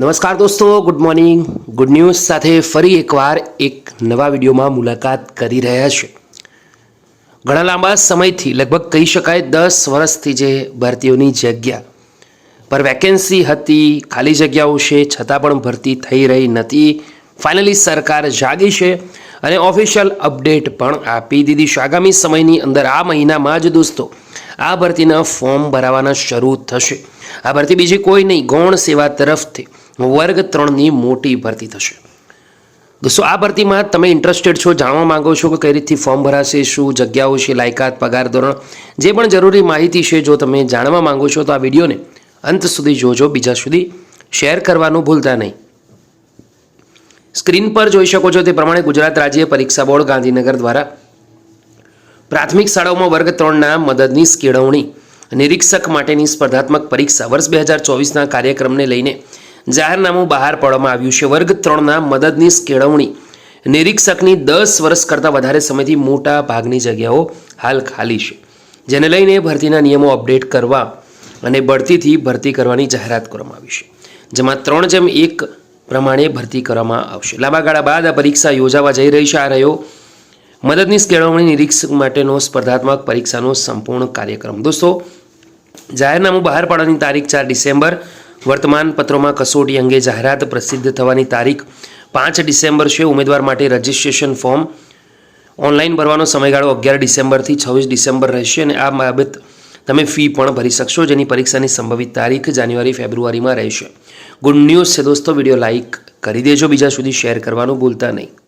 નમસ્કાર દોસ્તો good morning good news સાથે ફરી એકવાર એક નવા વિડીયોમાં મુલાકાત કરી રહ્યા છે. ઘણા લાંબા સમયથી, લગભગ કહી શકાય દસ વર્ષથી જે ભરતીઓની જગ્યા પર વેકેન્સી હતી, ખાલી જગ્યાઓ છે, છતાં પણ ભરતી થઈ રહી નથી. ફાઇનલી સરકાર જાગી છે અને ઓફિશિયલ અપડેટ પણ આપી દીધી છે. આગામી સમયની અંદર, આ મહિનામાં જ દોસ્તો, આ ભરતીના ફોર્મ ભરાવાના શરૂ થશે. આ ભરતી બીજી કોઈ નહીં, ગૌણ સેવા તરફથી વર્ગ ત્રણની મોટી ભરતી થશે. દોસ્તો, આ ભરતીમાં તમે ઇન્ટરેસ્ટેડ છો, જાણવા માંગો છો કે કઈ રીતથી ફોર્મ ભરાશે, શું જગ્યાઓ છે, લાયકાત, પગાર, ધોરણ, જે પણ જરૂરી માહિતી છે, જો તમે જાણવા માંગો છો, તો આ વિડીયોને અંત સુધી જોજો, બીજા સુધી શેર કરવાનું ભૂલતા નહીં. સ્ક્રીન પર જોઈ શકો છો તે પ્રમાણે ગુજરાત રાજ્ય પરીક્ષા બોર્ડ ગાંધીનગર દ્વારા પ્રાથમિક શાળાઓમાં વર્ગ ત્રણના મદદનીશ કેળવણી. નિરીક્ષક માટેની સ્પર્ધાત્મક પરીક્ષા વર્ષ બે હજાર ચોવીસના કાર્યક્રમને લઈને જાહેરનામું બહાર પાડવામાં આવ્યું છે. વર્ગ ત્રણના મદદનીશ કેળવણી નિરીક્ષકની દસ વર્ષ કરતાં વધારે સમયથી મોટા ભાગની જગ્યાઓ હાલ ખાલી છે. જેને લઈને ભરતીના નિયમો અપડેટ કરવા અને બઢતીથી ભરતી કરવાની જાહેરાત કરવામાં આવી છે. જેમાં ત્રણ જેમ એક પ્રમાણે ભરતી કરવામાં આવશે. લાંબા ગાળા બાદ આ પરીક્ષા યોજાવા જઈ રહી છે. આ રહ્યો મદદનીશ કેળવણી નિરીક્ષક માટેનો સ્પર્ધાત્મક પરીક્ષાનો સંપૂર્ણ કાર્યક્રમ. દોસ્તો, જાહેરનામું બહાર પાડવાની તારીખ ચાર ડિસેમ્બર વર્તમાન પત્રોમાં કસોટી અંગે જાહેરાત પ્રસિદ્ધ થવાની તારીખ પાંચ ડિસેમ્બર છે. ઉમેદવાર માટે રજિસ્ટ્રેશન ફોર્મ ઓનલાઈન ભરવાનો સમયગાળો અગિયાર ડિસેમ્બરથી છવ્વીસ ડિસેમ્બર રહેશે અને આ બાબત તમે ફી પણ ભરી શકશો, જેની પરીક્ષાની સંભવિત તારીખ જાન્યુઆરી, ફેબ્રુઆરીમાં રહેશે. ગુડ ન્યૂઝ છે દોસ્તો, વીડિયો લાઇક કરી દેજો, બીજા સુધી શેર કરવાનું ભૂલતા નહીં.